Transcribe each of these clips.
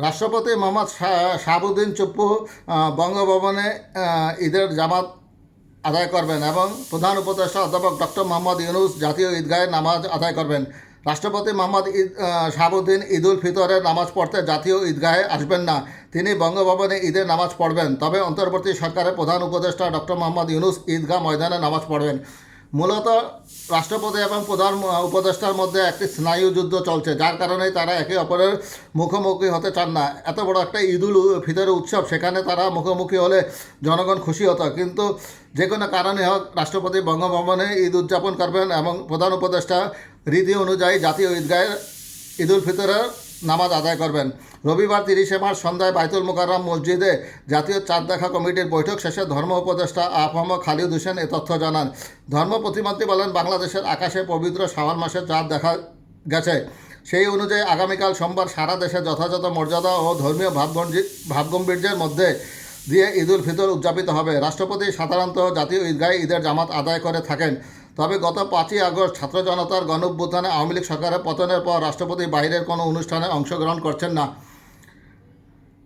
রাষ্ট্রপতি মোহাম্মদ শাহ- শাহাবুদ্দিন চুপ্পু বঙ্গভবনে ঈদের জামাত আদায় করবেন এবং প্রধান উপদেষ্টা অধ্যাপক ডক্টর মোহাম্মদ ইউনুস জাতীয় ঈদগাহে নামাজ আদায় করবেন। রাষ্ট্রপতি মোহাম্মদ ঈদ শাহাবুদ্দিন ঈদুল ফিতরের নামাজ পড়তে জাতীয় ঈদগাহে আসবেন না। তিনি বঙ্গভবনে ঈদের নামাজ পড়বেন, তবে অন্তর্বর্তী সরকারের প্রধান উপদেষ্টা ডক্টর মোহাম্মদ ইউনুস ঈদগাহ ময়দানে নামাজ পড়বেন। মূলত রাষ্ট্রপতি এবং প্রধান উপদেষ্টার মধ্যে একটি স্নায়ু যুদ্ধ চলছে, যার কারণে তারা একে অপরের মুখোমুখি হতে চান না। এত বড় একটা ঈদুল ফিতরের উৎসব, সেখানে তারা মুখোমুখি হলে জনগণ খুশি হতো। কিন্তু যে কোনো কারণে হোক, রাষ্ট্রপতি বঙ্গভবনে ঈদ উদযাপন করবেন এবং প্রধান উপদেষ্টা রীতি অনুযায়ী জাতীয় ঈদগাহে ঈদুল ফিতরের নামাজ আদায় করবেন। রবিবার তিরিশে মার্চ সন্ধ্যায় বাইতুল মোকাররম মসজিদে জাতীয় চাঁদ দেখা কমিটির বৈঠক শেষে ধর্ম উপদেষ্টা আফম খালিদ হোসেন এ তথ্য জানান। ধর্ম প্রতিমন্ত্রী বলেন, বাংলাদেশের আকাশে পবিত্র শ্রাবণ মাসে চাঁদ দেখা গেছে। সেই অনুযায়ী আগামীকাল সোমবার সারা দেশে যথাযথ মর্যাদা ও ধর্মীয় ভাবগম্ভীর ভাবগম্ভীর্যের মধ্যে দিয়ে ঈদুল ফিতর উদযাপিত হবে। রাষ্ট্রপতি সাধারণত জাতীয় ঈদগাহে ঈদের জামাত আদায় করে থাকেন। তবে গত পাঁচই আগস্ট ছাত্র জনতার গণঅভ্যুত্থানে আওয়ামী লীগ সরকারের পতনের পর রাষ্ট্রপতি বাইরের কোনো অনুষ্ঠানে অংশগ্রহণ করছেন না।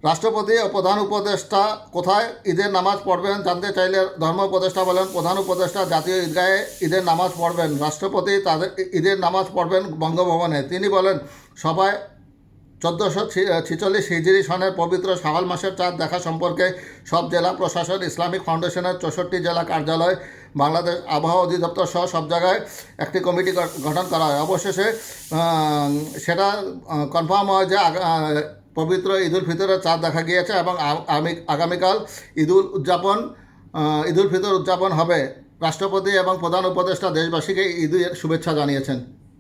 রাষ্ট্রপতি ও প্রধান উপদেষ্টা কোথায়? ঈদের নামাজ পড়বেন জানতে চাইলে ধর্ম উপদেষ্টা বলেন, প্রধান উপদেষ্টা জাতীয় ঈদগাহে ঈদের নামাজ পড়বেন। রাষ্ট্রপতি তাদের ঈদের নামাজ পড়বেন বঙ্গভবনে। তিনি বলেন সবাই চোদ্দোশো ছিচল্লিশ হিজরি সনের পবিত্র শাওয়াল মাসের চাঁদ দেখা সম্পর্কে সব জেলা প্রশাসন, ইসলামিক ফাউন্ডেশনের চৌষট্টি জেলা কার্যালয়, বাংলাদেশ আবহাওয়া অধিদপ্তর সহ সব জায়গায় একটি কমিটি গঠন করা হয়। অবশেষে সেটা কনফার্ম হয় যে পবিত্র ঈদুল ফিতরের চাঁদ দেখা গিয়েছে এবং আগামীকাল ঈদুল উদযাপন ঈদুল ফিতর উদযাপন হবে। রাষ্ট্রপতি এবং প্রধান উপদেষ্টা দেশবাসীকে ঈদের শুভেচ্ছা জানিয়েছেন।